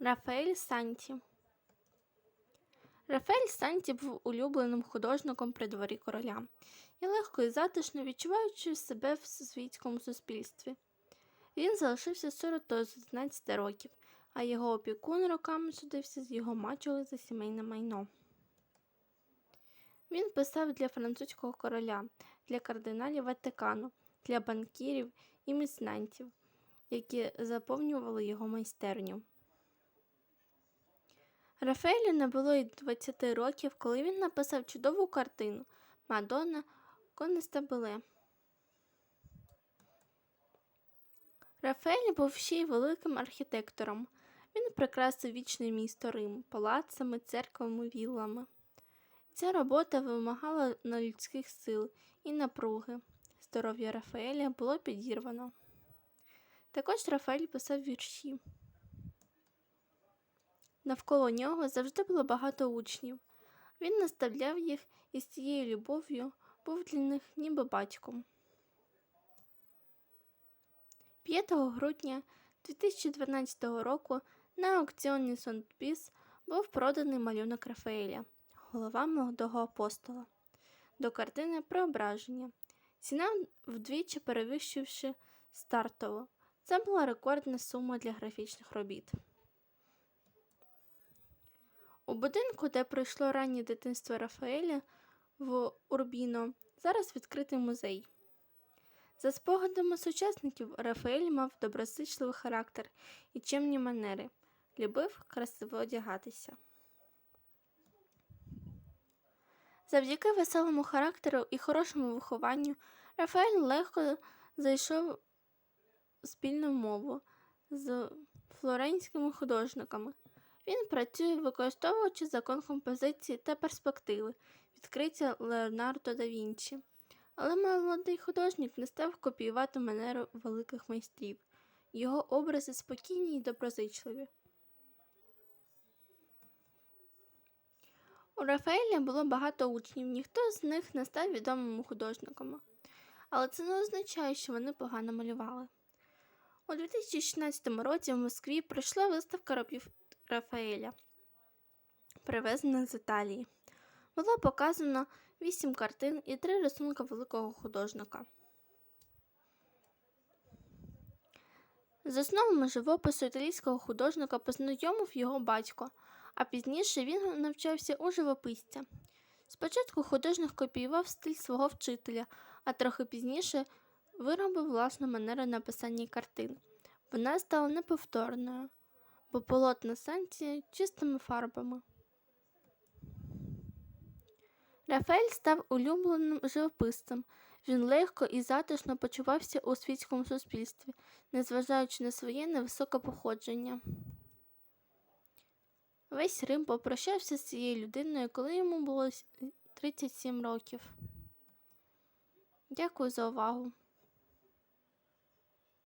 Рафаель Санті Рафаель Санті був улюбленим художником при дворі короля і легко і затишно відчуваючи себе в світському суспільстві. Він залишився сиротою з 11 років, а його опікун роками судився з його мачою за сімейне майно. Він писав для французького короля, для кардиналів Ватикану, для банкірів і міцнантів, які заповнювали його майстерню. Рафаелю не було й 20 років, коли він написав чудову картину Мадонна Конестабеле. Рафаель був ще й великим архітектором. Він прикрасив вічне місто Рим палацами, церквами, віллами. Ця робота вимагала людських сил і напруги. Здоров'я Рафаеля було підірвано. Також Рафаель писав вірші. Навколо нього завжди було багато учнів. Він наставляв їх і з цією любов'ю був для них ніби батьком. 5 грудня 2012 року на аукціоні Сонтбіс був проданий малюнок Рафаеля Голова молодого апостола до картини Преображення. Ціна вдвічі перевищивши стартову. Це була рекордна сума для графічних робіт. У будинку, де пройшло раннє дитинство Рафаеля в Урбіно, зараз відкритий музей. За спогадами сучасників, Рафаель мав доброзичливий характер і чимні манери, любив красиво одягатися. Завдяки веселому характеру і хорошому вихованню Рафаель легко зайшов в спільну мову з флоренськими художниками. Він працює, використовуючи закон композиції та перспективи, відкриття Леонардо да Вінчі. Але молодий художник не став копіювати манеру великих майстрів. Його образи спокійні й доброзичливі. У Рафаеля було багато учнів, ніхто з них не став відомими художниками. Але це не означає, що вони погано малювали. У 2016 році в Москві пройшла виставка робів Рафаеля, привезена з Італії. Було показано вісім картин і три рисунки великого художника. З основами живопису італійського художника познайомив його батько, а пізніше він навчався у живописця. Спочатку художник копіював стиль свого вчителя, а трохи пізніше виробив власну манеру написання картин. Вона стала неповторною, бо полотна санці чистими фарбами. Рафаель став улюбленим живописцем. Він легко і затишно почувався у світському суспільстві, незважаючи на своє невисоке походження. Весь Рим попрощався з цією людиною, коли йому було 37 років. Дякую за увагу.